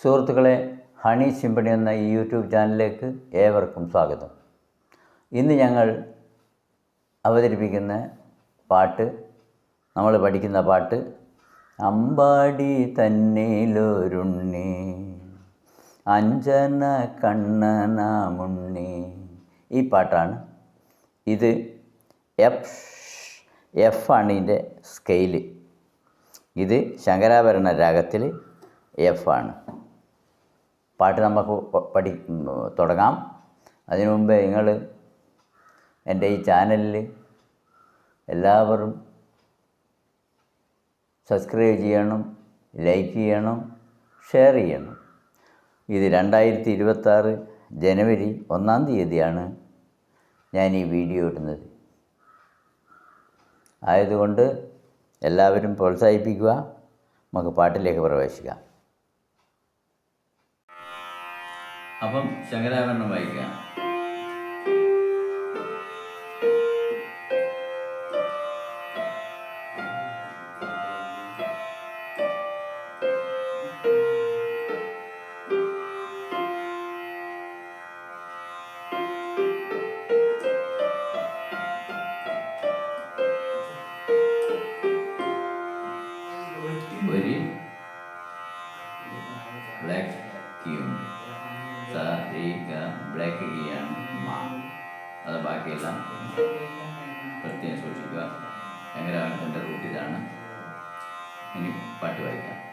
സുഹൃത്തുക്കളെ ഹണി സിമ്പണി എന്ന ഈ യൂട്യൂബ് ചാനലിലേക്ക് ഏവർക്കും സ്വാഗതം. ഇന്ന് ഞങ്ങൾ അവതരിപ്പിക്കുന്ന പാട്ട് നമ്മൾ പഠിക്കുന്ന പാട്ട് അമ്പാടി തന്നിലൊരുണ്ണി അഞ്ജന കണ്ണനാമുണ്ണി ഈ പാട്ടാണ്. ഇത് എഫ് എഫ് ആണ് ഇതിന്റെ സ്കെയിൽ. ഇത് ശങ്കരാഭരണ രാഗത്തിൽ എഫ് ആണ്. പാട്ട് നമുക്ക് പഠി തുടങ്ങാം. അതിനു മുമ്പ് നിങ്ങൾ എന്റെ ഈ ചാനലിൽ എല്ലാവരും സബ്സ്ക്രൈബ് ചെയ്യണം ലൈക്ക് ചെയ്യണം ഷെയർ ചെയ്യണം. ഇത് രണ്ടായിരത്തി ഇരുപത്താറ് ജനുവരി ഒന്നാം തീയതിയാണ് ഞാൻ ഈ വീഡിയോ ഇടുന്നത്. ആയതുകൊണ്ട് എല്ലാവരും പ്രോത്സാഹിപ്പിക്കുക നമുക്ക് പാട്ടിലേക്ക് പ്രവേശിക്കാം. അപ്പം ശങ്കരാഭരണം വായിക്കാം. സ രി ഗ ബ്ലാക്ക് കീയാണ് മാ. അത് ബാക്കിയെല്ലാം പ്രത്യേകം സൂക്ഷിക്കുക. ശങ്കരാഭരണത്തിന്റെ എന്റെ ഇതാണ്. ഇനി പാട്ട് വായിക്കാം.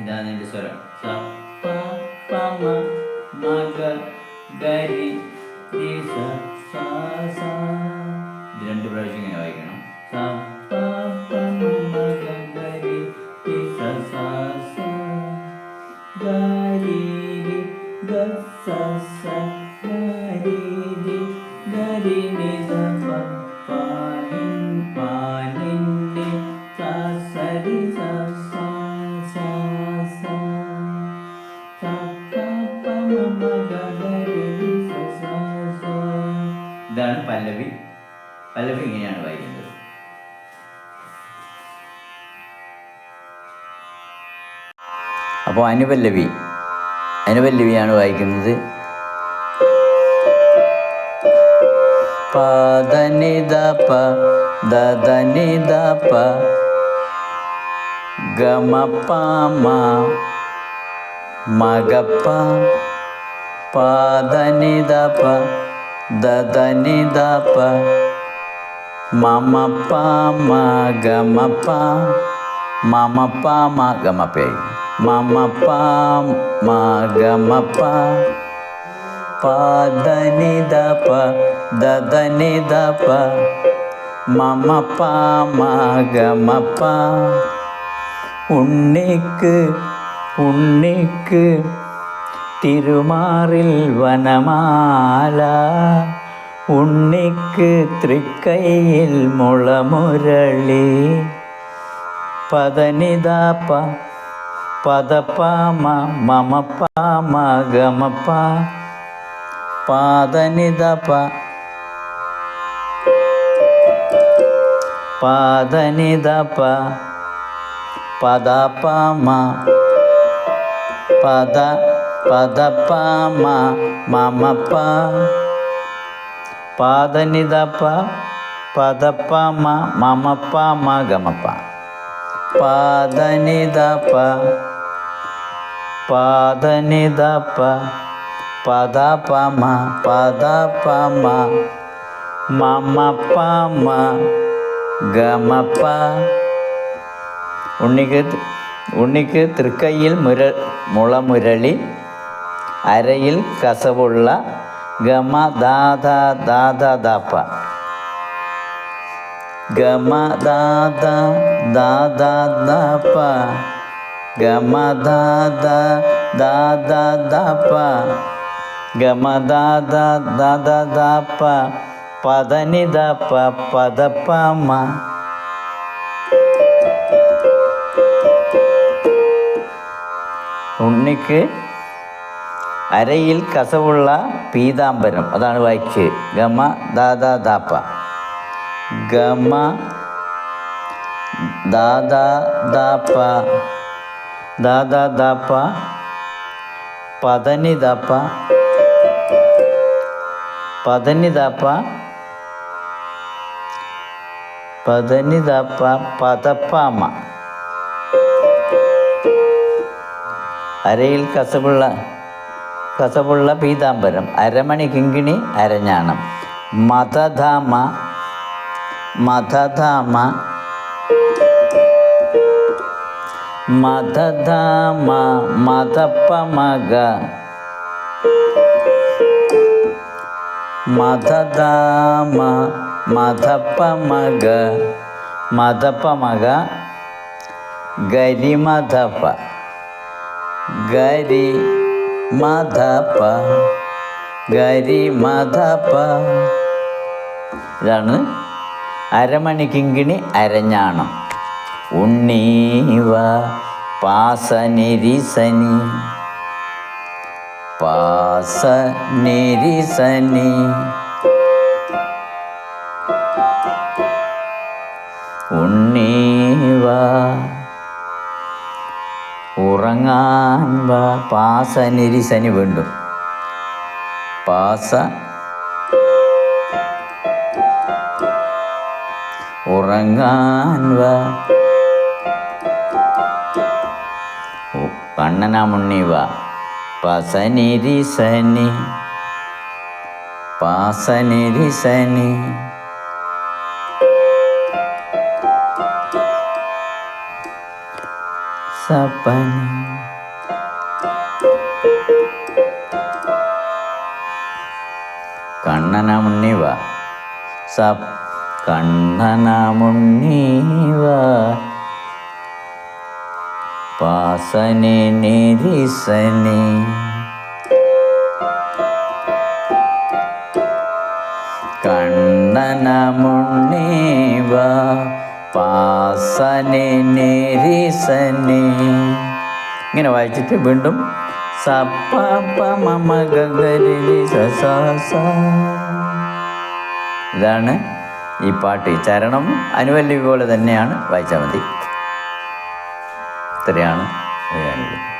ഇതാണ് എന്റെ സ്വരം. ഇത് രണ്ട് പ്രാവശ്യം ഇങ്ങനെ വായിക്കണം. അപ്പോൾ അനുപല്ലവി. അനുപല്ലവിയാണ് വായിക്കുന്നത്. പദനിത പ ദനിത പ ഗമ പ മ മഗപ്പ പദനിത പ ദനിത പ മമ പ മ ഗമപ്പ പ മമ പ മ ഗമ പ മമ പ മ ഗമ പ പദനിത പ ദനിത പ മമ പ മ ഗമ പ ഉണ്ണിക്ക് ഉണ്ണിക്ക് തിരുമാറിൽ വനമാല ഉണ്ണിക്ക് തൃക്കൈയിൽ മുളമുരളി പദനിതാപ്പ പദപ്പാമ മമ പാമ ഗമപ്പ പാദനിതപ്പ പാദനിതപ്പ പദപാമ പദ പദപാമ മമപ്പ പാദനിതപ്പ പദപ്പാമ മമപ്പ മഗമപ്പ പാദനിതപ്പ പാദനിതപ്പ പദപമ പദപമ മമപ്പമ ഗമപ്പ ഉണ്ണിക്ക് ഉണ്ണിക്ക് തൃക്കൈയിൽ മുര മുളമുരളി അരയിൽ കസവുള്ള ഗമ ദാദ ദാദ ഗമ ദാദ ദാദ ദാപ്പ പദനി ദാപ്പ പദപ്പമ്മ ഉണ്ണിക്ക് അരയിൽ കസവുള്ള പീതാംബരം. അതാണ് വായിച്ച് ഗമ ദാദാ ദാപ്പ ഗമ ദാദാ ദാപ്പ ദാദാ ദാപ്പ പദനി ദാപ്പ പദനി ദാപ്പ പദനി ദാപ്പ പതപ്പാമ. അരയിൽ കസവുള്ള കസവുള്ള പീതാംബരം. അരമണി കിങ്കിണി അരഞ്ഞാണം. മതധാമ മതധാമ. മതധാമ മതപ്പമക മതധാമ മതപ്പമക മതപ്പമക ഗരിമതപ്പ ഗരി മധപ ഗരി മധപ ഇതാണ് അരമണി കിങ്കിണി അരഞ്ഞാണം. ഉണ്ണീവ പാസനിരിസനി. പാസനിരിസനി. ഉണ്ണീവ ഉറങ്ങാൻ വാ പാസനിരിസനി വീണ്ടും. പാസ ഉറങ്ങാൻ വാ കണ്ണനാമുണ്ണി വാ പസനിരിസനി പാസനിരിസനി സപനി കണ്ണനമുണ്ണിവ സപ് കണ്ണനമുണ്ണിവ പാസനെ നിരിസനെ കണ്ണനമുണ്ണിവ പാസനെ നിരിസനെ ഇങ്ങനെ വായിച്ചിട്ട് വീണ്ടും സപ്പ മമ ഇതാണ് ഈ പാട്ട്. ചരണം അനുവല്ലി പോലെ തന്നെയാണ് വായിച്ചാൽ മതി. ഇത്രയാണ് പറയാനുള്ളത്.